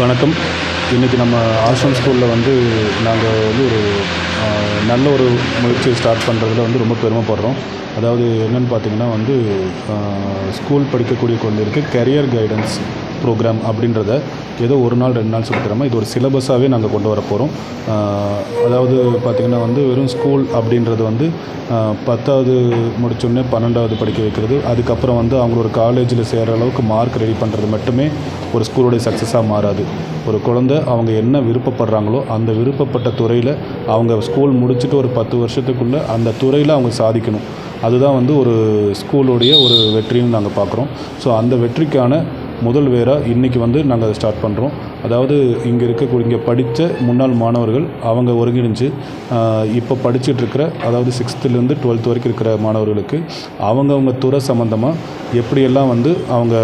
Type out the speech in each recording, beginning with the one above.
வணக்கம். இன்றைக்கி நம்ம ஆசிரம் ஸ்கூலில் வந்து நாங்கள் வந்து ஒரு நல்ல ஒரு முயற்சியை ஸ்டார்ட் பண்ணுறதுல வந்து ரொம்ப பெருமைப்படுறோம் அதாவது என்னென்னு பார்த்தீங்கன்னா வந்து ஸ்கூல் படிக்கக்கூடிய குழந்தைகளுக்கு கெரியர் கைடன்ஸ் ப்ரோக்ராம் அப்படின்றத ஏதோ ஒரு நாள் ரெண்டு நாள் சொல்லித் இது ஒரு சிலபஸாகவே நாங்கள் கொண்டு வர போகிறோம் அதாவது பார்த்திங்கன்னா வந்து வெறும் ஸ்கூல் அப்படின்றது வந்து பத்தாவது முடிச்சோடனே பன்னெண்டாவது படிக்க வைக்கிறது. அதுக்கப்புறம் வந்து அவங்க ஒரு காலேஜில் சேர்கிற அளவுக்கு மார்க் ரெடி பண்ணுறது மட்டுமே ஒரு ஸ்கூலுடைய சக்ஸஸாக மாறாது. ஒரு குழந்தை அவங்க என்ன விருப்பப்படுறாங்களோ அந்த விருப்பப்பட்ட துறையில் அவங்க ஸ்கூல் முடிச்சுட்டு ஒரு பத்து வருஷத்துக்குள்ளே அந்த துறையில் அவங்க சாதிக்கணும். அதுதான் வந்து ஒரு ஸ்கூலுடைய ஒரு வெற்றின்னு நாங்கள் பார்க்குறோம். ஸோ அந்த வெற்றிக்கான முதல் வேராக இன்றைக்கி வந்து நாங்கள் அதை ஸ்டார்ட் பண்ணுறோம் அதாவது இங்கே இருக்கக்கூடிய இங்கே படித்த முன்னாள் மாணவர்கள் அவங்க ஒருங்கிணைஞ்சு இப்போ படிச்சுட்டு இருக்கிற அதாவது சிக்ஸ்த்துலேருந்து டுவெல்த் வரைக்கும் இருக்கிற மாணவர்களுக்கு அவங்கவுங்க துறை சம்மந்தமாக எப்படியெல்லாம் வந்து அவங்க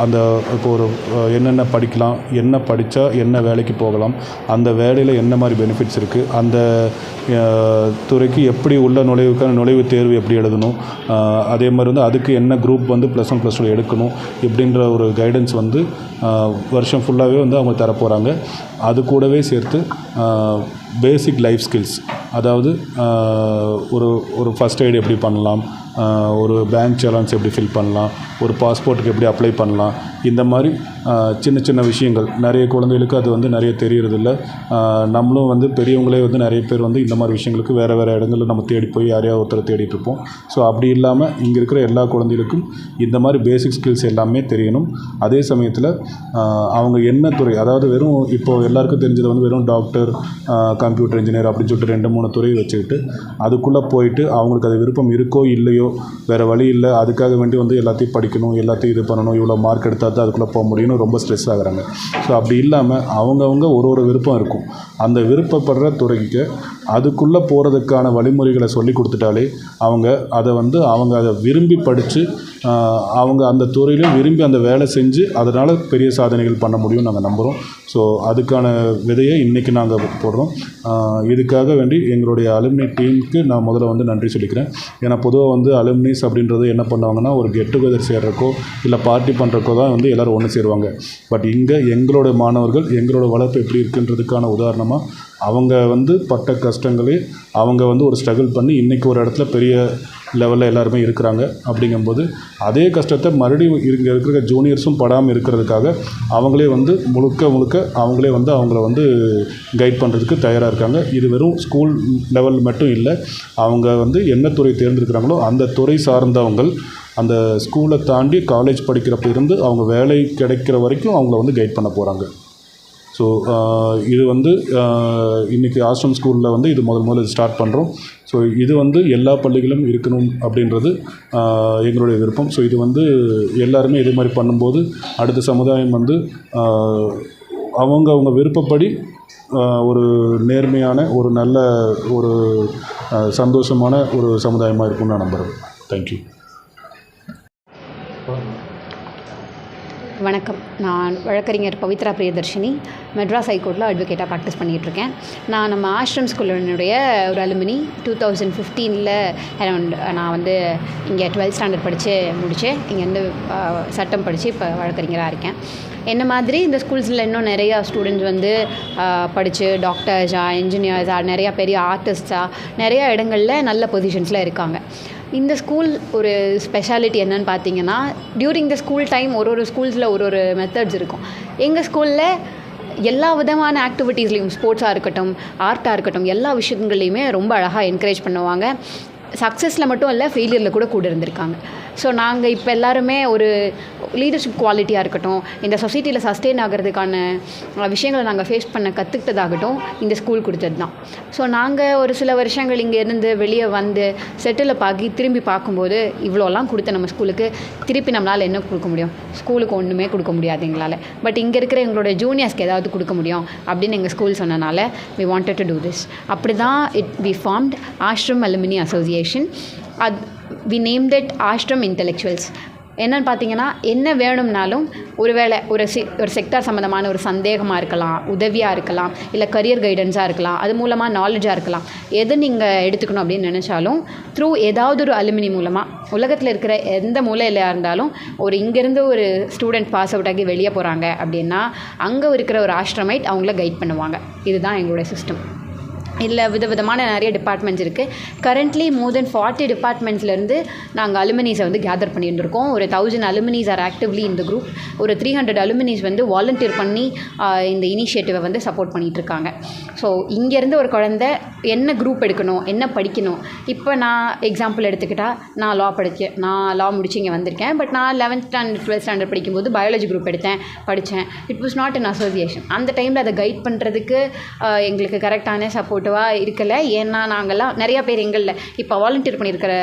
அந்த இப்போ ஒரு என்னென்ன படிக்கலாம் என்ன படித்தா என்ன வேலைக்கு போகலாம் அந்த வேலையில் என்ன மாதிரி பெனிஃபிட்ஸ் இருக்குது அந்த துறைக்கு எப்படி உள்ள நுழைவுக்கான நுழைவுத் தேர்வு எப்படி எழுதணும் அதே மாதிரி வந்து அதுக்கு என்ன குரூப் வந்து ப்ளஸ் ஒன் ப்ளஸ் டூ எடுக்கணும் இப்படின்ற ஒரு கைடன்ஸ் வந்து வருஷம் ஃபுல்லாகவே வந்து அவங்க தரப்போகிறாங்க அது கூடவே சேர்த்து பேசிக் லைஃப் ஸ்கில்ஸ் அதாவது ஒரு ஒரு ஃபஸ்ட் எய்டு எப்படி பண்ணலாம் ஒரு பேங்க் சேலன்ஸ் எப்படி ஃபில் பண்ணலாம் ஒரு பாஸ்போர்ட்டுக்கு எப்படி அப்ளை பண்ணலாம் இந்த மாதிரி சின்ன சின்ன விஷயங்கள். நிறைய குழந்தைகளுக்கு அது வந்து நிறைய தெரியறதில்ல. நம்மளும் வந்து பெரியவங்களே வந்து நிறைய பேர் வந்து இந்த மாதிரி விஷயங்களுக்கு வேறு வேறு இடங்களில் நம்ம தேடி போய் யாரையா ஒருத்தரை தேடிட்டு இருப்போம். ஸோ அப்படி இல்லாமல் இங்கே இருக்கிற எல்லா குழந்தைகளுக்கும் இந்த மாதிரி பேசிக் ஸ்கில்ஸ் எல்லாமே தெரியணும். அதே சமயத்தில் அவங்க என்ன துறை அதாவது வெறும் இப்போது எல்லாருக்கும் தெரிஞ்சது வந்து வெறும் டாக்டர் கம்ப்யூட்டர் இன்ஜினியர் அப்படின்னு சொல்லிட்டு ரெண்டு மூணு துறையை வச்சுக்கிட்டு அதுக்குள்ளே போயிட்டு அவங்களுக்கு அது விருப்பம் இருக்கோ இல்லையோ வேறு வழி இல்லை அதுக்காக வேண்டி வந்து எல்லாத்தையும் படிக்கணும் எல்லாத்தையும் இது பண்ணணும் இவ்வளோ மார்க் எடுத்தால் தான் அதுக்குள்ளே போக முடியும்னு ரொம்ப ஸ்ட்ரெஸ் ஆகிறாங்க. ஸோ அப்படி இல்லாமல் அவங்கவுங்க ஒரு ஒரு விருப்பம் இருக்கும். அந்த விருப்பப்படுற துறைக்கு அதுக்குள்ளே போகிறதுக்கான வழிமுறைகளை சொல்லி கொடுத்துட்டாலே அவங்க அதை வந்து அவங்க அதை விரும்பி படித்து அவங்க அந்த துறையிலும் விரும்பி அந்த வேலை செஞ்சு அதனால் பெரிய சாதனைகள் பண்ண முடியும் நாங்கள் நம்புகிறோம் ஸோ அதுக்கான விதையை இன்றைக்கி நாங்கள் போடுறோம். இதுக்காக வேண்டி எங்களுடைய அலுமினி டீமுக்கு நான் முதல்ல வந்து நன்றி சொல்லிக்கிறேன். ஏன்னா பொதுவாக வந்து அலுமினிஸ் அப்படின்றது என்ன பண்ணுவாங்கன்னா ஒரு கெட் டுகெதர் சேர்றக்கோ இல்லை பார்ட்டி பண்ணுறக்கோ தான் வந்து எல்லோரும் ஒன்று சேருவாங்க. பட் இங்கே எங்களோட மாணவர்கள் எங்களோட வளர்ப்பு எப்படி இருக்குன்றதுக்கான உதாரணமாக அவங்க வந்து பட்ட கஷ்டங்களே அவங்க வந்து ஒரு ஸ்ட்ரகிள் பண்ணி இன்றைக்கி ஒரு இடத்துல பெரிய லெவலில் எல்லாருமே இருக்கிறாங்க அப்படிங்கும்போது அதே கஷ்டத்தை மறுபடியும் இங்கே இருக்கிற ஜூனியர்ஸும் படாமல் இருக்கிறதுக்காக அவங்களே வந்து முழுக்க முழுக்க அவங்களே வந்து அவங்கள வந்து கைட் பண்ணுறதுக்கு தயாராக இருக்காங்க. இது வெறும் ஸ்கூல் லெவல் மட்டும் இல்லை அவங்க வந்து என்ன துறை தேர்ந்தெடுக்கிறாங்களோ அந்த துறை சார்ந்தவங்கள் அந்த ஸ்கூலை தாண்டி காலேஜ் படிக்கிறப்ப இருந்து அவங்க வேலை கிடைக்கிற வரைக்கும் அவங்கள வந்து கைட் பண்ண போகிறாங்க ஸோ uh, இது வந்து uh, இன்றைக்கி ஆசிரம் ஸ்கூலில் வந்து இது முதல் முதல்ல ஸ்டார்ட் பண்ணுறோம் ஸோ இது வந்து எல்லா பள்ளிகளும் இருக்கணும் அப்படின்றது uh, எங்களுடைய விருப்பம். ஸோ இது வந்து எல்லாருமே இதே மாதிரி பண்ணும்போது அடுத்த சமுதாயம் வந்து அவங்க அவங்க விருப்பப்படி ஒரு நேர்மையான ஒரு நல்ல ஒரு சந்தோஷமான ஒரு சமுதாயமாக இருக்கும்னு நான் நம்புகிறேன் தேங்க்யூ வணக்கம். நான் வழக்கறிஞர் பவித்ரா பிரியதர்ஷினி மெட்ராஸ் ஹைகோர்ட்டில் அட்வொகேட்டாக ப்ராக்டிஸ் பண்ணிகிட்ருக்கேன் நான் நம்ம ஆஷ்ரம் ஸ்கூலினுடைய ஒரு அலுமினி டூ தௌசண்ட் ஃபிஃப்டீனில் அரௌண்ட் நான் வந்து இங்கே டுவெல்த் ஸ்டாண்டர்ட் படித்து முடித்தேன் இங்கேருந்து சட்டம் படித்து இப்போ வழக்கறிஞராக இருக்கேன். என்ன மாதிரி இந்த ஸ்கூல்ஸில் இன்னும் நிறையா ஸ்டூடெண்ட்ஸ் வந்து படித்து டாக்டர்ஸாக இன்ஜினியர்ஸாக நிறையா பெரிய ஆர்டிஸ்டாக நிறையா இடங்களில் நல்ல பொசிஷன்ஸில் இருக்காங்க. இந்த ஸ்கூல் ஒரு ஸ்பெஷாலிட்டி என்னன்னு பார்த்தீங்கன்னா டியூரிங் த ஸ்கூல் டைம் ஒரு ஒரு ஸ்கூல்ஸில் ஒரு ஒரு மெத்தட்ஸ் இருக்கும். எங்கள் ஸ்கூலில் எல்லா விதமான ஆக்டிவிட்டீஸ்லேயும் ஸ்போர்ட்ஸாக இருக்கட்டும் ஆர்ட்டாக இருக்கட்டும் எல்லா விஷயங்கள்லையுமே ரொம்ப அழகாக என்கரேஜ் பண்ணுவாங்க. சக்ஸஸில் மட்டும் இல்லை ஃபெயிலியரில் கூட கூட இருந்திருக்காங்க. ஸோ நாங்கள் இப்போ எல்லாருமே ஒரு லீடர்ஷிப் குவாலிட்டியாக இருக்கட்டும் இந்த சொசைட்டியில் சஸ்டெயின் ஆகிறதுக்கான விஷயங்களை நாங்கள் ஃபேஸ் பண்ண கற்றுக்கிட்டதாகட்டும் இந்த ஸ்கூல் கொடுத்தது தான் ஸோ நாங்கள் ஒரு சில வருஷங்கள் இங்கே இருந்து வெளியே வந்து செட்டில் பாக்கி திரும்பி பார்க்கும்போது இவ்வளோலாம் கொடுத்த நம்ம ஸ்கூலுக்கு திருப்பி நம்மளால் என்ன கொடுக்க முடியும்? ஸ்கூலுக்கு ஒன்றுமே கொடுக்க முடியாது எங்களால். பட் இங்கே இருக்கிற எங்களோட ஜூனியர்ஸ்க்கு ஏதாவது கொடுக்க முடியும் அப்படின்னு எங்கள் ஸ்கூல் சொன்னனால we wanted to do this அப்படி தான் it we formed Ashram alumni association அது we name that Ashram intellectuals என்னன்னு பார்த்தீங்கன்னா என்ன வேணும்னாலும் ஒருவேளை ஒரு சி ஒரு செக்டார் சம்மந்தமான ஒரு சந்தேகமாக இருக்கலாம் உதவியாக இருக்கலாம் இல்லை கரியர் கைடன்ஸாக இருக்கலாம் அது மூலமாக நாலேஜாக இருக்கலாம். எது நீங்கள் எடுத்துக்கணும் அப்படின்னு நினச்சாலும் த்ரூ ஏதாவது ஒரு அலுமினி மூலமாக உலகத்தில் இருக்கிற எந்த மூலையிலையாக இருந்தாலும் ஒரு இங்கேருந்து ஒரு ஸ்டூடெண்ட் பாஸ் அவுட் ஆகி வெளியே போகிறாங்க அப்படின்னா அங்கே இருக்கிற ஒரு ஆஷ்ரமைட் அவங்கள கைட் பண்ணுவாங்க. இதுதான் எங்களுடைய சிஸ்டம் இல்லை விதவிதமான நிறைய டிபார்ட்மெண்ட்ஸ் இருக்குது கரண்ட்லி மோர் தென் ஃபார்ட்டி டிபார்ட்மெண்ட்ஸ்லேருந்து நாங்கள் அலுமினிஸை வந்து கேதர் பண்ணியிருந்திருக்கோம். ஒரு தௌசண்ட் அலுமினிஸ் ஆர் ஆக்டிவ்லி இந்த குரூப் ஒரு த்ரீ ஹண்ட்ரட் அலுமினிஸ் வந்து வாலண்டியர் பண்ணி இந்த இனிஷியேட்டிவை வந்து சப்போர்ட் பண்ணிகிட்ருக்காங்க ஸோ இங்கேருந்து ஒரு குழந்தை என்ன குரூப் எடுக்கணும் என்ன படிக்கணும்? இப்போ நான் எக்ஸாம்பிள் எடுத்துக்கிட்டால் நான் லா படிக்க நான் லா முடிச்சு இங்கே வந்திருக்கேன். பட் நான் லெவன்த் ஸ்டாண்டர்ட் டுவெல்த் ஸ்டாண்டர்ட் படிக்கும்போது பயாலஜி குரூப் எடுத்தேன் படித்தேன் it was not an association அந்த டைமில் அதை கைட் பண்ணுறதுக்கு எங்களுக்கு கரெக்டான சப்போர்ட் சப்போர்ட்டிவாக இருக்கலை. ஏன்னா நாங்கள்லாம் நிறையா பேர் எங்களில் இப்போ வாலண்டியர் பண்ணியிருக்கிற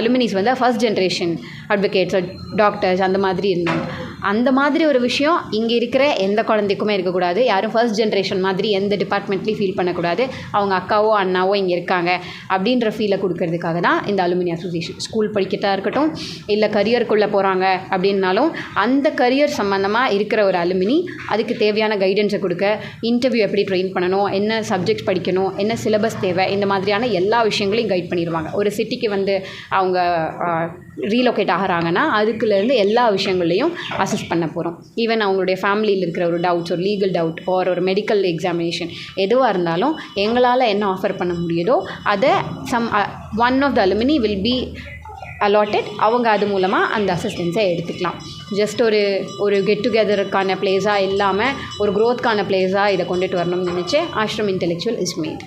அலுமினிஸ் வந்து ஃபர்ஸ்ட் ஜென்ரேஷன் அட்வொகேட்ஸ் டாக்டர்ஸ் அந்த மாதிரி இருந்தாங்க. அந்த மாதிரி ஒரு விஷயம் இங்கே இருக்கிற எந்த குழந்தைக்குமே இருக்கக்கூடாது. யாரும் ஃபர்ஸ்ட் ஜென்ரேஷன் மாதிரி எந்த டிபார்ட்மெண்ட்லேயும் ஃபீல் பண்ணக்கூடாது. அவங்க அக்காவோ அண்ணாவோ இங்கே இருக்காங்க அப்படின்ற ஃபீலை கொடுக்கறதுக்காக தான் இந்த அலுமினி அசோசியேஷன் ஸ்கூல் படிக்கட்டா இருக்கட்டும் இல்லை கரியருக்குள்ளே போகிறாங்க அப்படின்னாலும் அந்த கரியர் சம்மந்தமாக இருக்கிற ஒரு அலுமினி அதுக்கு தேவையான கைடன்ஸை கொடுக்க இன்டர்வியூ எப்படி ட்ரெயின் பண்ணணும் என்ன சப்ஜெக்ட்ஸ் படிக்கணும் என்ன சிலபஸ் தேவை இந்த மாதிரியான எல்லா விஷயங்களையும் கைட் பண்ணிடுவாங்க. ஒரு சிட்டிக்கு வந்து அவங்க ரீலொகேட் ஆகிறாங்கன்னா அதுக்குலேருந்து எல்லா விஷயங்களையும் அசஸ் பண்ண போகிறோம் ஈவன் அவங்களுடைய ஃபேமிலியில் இருக்கிற ஒரு டவுட்ஸ் ஒரு லீகல் டவுட் ஆர் ஒரு மெடிக்கல் எக்ஸாமினேஷன் எதுவாக இருந்தாலும் எங்களால் என்ன ஆஃபர் பண்ண முடியுதோ அதை someone of the alumni will be allotted அவங்க அது மூலமாக அந்த அசிஸ்டன்ஸை எடுத்துக்கலாம். ஜஸ்ட் ஒரு ஒரு கெட் டுகெதருக்கான பிளேஸாக இல்லாமல் ஒரு க்ரோத்க்கான பிளேஸாக இதை கொண்டுட்டு வரணும்னு நினச்சி Ashram intellectual is made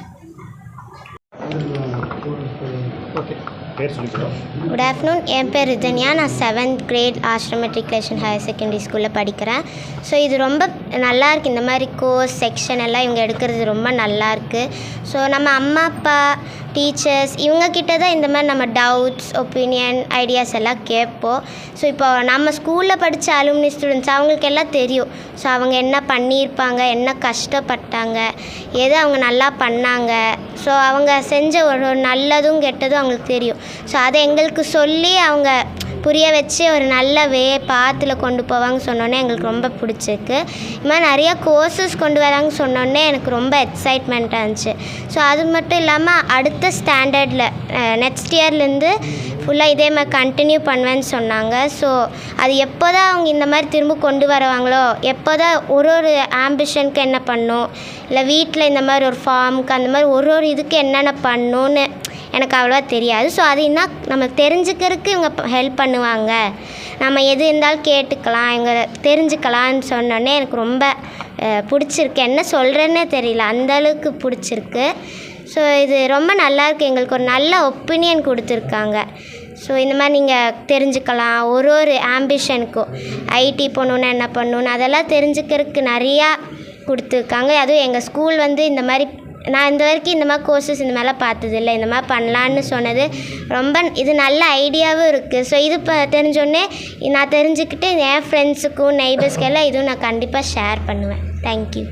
good afternoon என் பேர் ரிதன்யா. நான் seventh grade Ashram matriculation higher secondary ஸ்கூலில் படிக்கிறேன். ஸோ இது ரொம்ப நல்லா இருக்குது இந்த மாதிரி கோர்ஸ் செக்ஷன் எல்லாம் இவங்க எடுக்கிறது ரொம்ப நல்லா இருக்குது ஸோ நம்ம அம்மா அப்பா டீச்சர்ஸ் இவங்கக்கிட்ட தான் இந்த மாதிரி நம்ம டவுட்ஸ் ஒப்பீனியன் ஐடியாஸ் எல்லாம் கேட்போம். ஸோ இப்போ நம்ம ஸ்கூலில் படித்த அலுமினி ஸ்டூடெண்ட்ஸ் அவங்களுக்கு எல்லாம் தெரியும். ஸோ அவங்க என்ன பண்ணியிருப்பாங்க? என்ன கஷ்டப்பட்டாங்க? எது அவங்க நல்லா பண்ணாங்க? ஸோ அவங்க செஞ்ச ஒரு நல்லதும் கெட்டதும் அவங்களுக்கு தெரியும். ஸோ அதை எங்களுக்கு சொல்லி அவங்க புரிய வச்சு ஒரு நல்ல வே பாத்தில் கொண்டு போவாங்க சொன்னோன்னே எங்களுக்கு ரொம்ப பிடிச்சிருக்கு. இது மாதிரி நிறையா கோர்சஸ் கொண்டு வராங்க சொன்னோன்னே எனக்கு ரொம்ப எக்ஸைட்மெண்ட்டாக இருந்துச்சு. ஸோ அது மட்டும் இல்லாமல் அடுத்த ஸ்டாண்டர்டில் நெக்ஸ்ட் இயர்லேருந்து ஃபுல்லாக இதே மாதிரி கண்டினியூ பண்ணுவேன்னு சொன்னாங்க. ஸோ அது எப்போ தான் அவங்க இந்த மாதிரி திரும்ப கொண்டு வருவாங்களோ எப்போ தான் ஒரு ஒரு ஆம்பிஷனுக்கு என்ன பண்ணும் இல்லை வீட்டில் இந்த மாதிரி ஒரு ஃபார்முக்கு அந்த மாதிரி ஒரு ஒரு இதுக்கு என்னென்ன பண்ணணும்னு எனக்கு அவ்வளோவா தெரியாது. ஸோ அது என்ன நம்ம தெரிஞ்சுக்கிறதுக்கு இவங்க ஹெல்ப் பண்ணுவாங்க. நம்ம எது இருந்தாலும் கேட்டுக்கலாம் இவங்க தெரிஞ்சுக்கலாம்னு சொன்னோன்னே எனக்கு ரொம்ப பிடிச்சிருக்கு. என்ன சொல்கிறேன்னே தெரியல அந்த அளவுக்கு பிடிச்சிருக்கு. ஸோ இது ரொம்ப நல்லாயிருக்கு எங்களுக்கு ஒரு நல்ல ஒப்பீனியன் கொடுத்துருக்காங்க. ஸோ இந்த மாதிரி நீங்கள் தெரிஞ்சுக்கலாம். ஒரு ஒரு ஆம்பிஷனுக்கும் ஐடி பண்ணணுன்னா என்ன பண்ணணும் அதெல்லாம் தெரிஞ்சுக்கிறதுக்கு நிறையா கொடுத்துருக்காங்க. அதுவும் எங்கள் ஸ்கூல் வந்து இந்த மாதிரி நான் இந்த வரைக்கும் இந்த மாதிரி கோர்சஸ் இந்த மாதிரிலாம் பார்த்ததில்ல. இந்த மாதிரி பண்ணலான்னு சொன்னது ரொம்ப இது நல்ல ஐடியாவும் இருக்குது ஸோ இது இப்போ தெரிஞ்சோடனே நான் தெரிஞ்சுக்கிட்டு என் ஃப்ரெண்ட்ஸுக்கும் நெய்பர்ஸ்க்கு எல்லாம் இதுவும் நான் கண்டிப்பாக ஷேர் பண்ணுவேன். தேங்க்யூ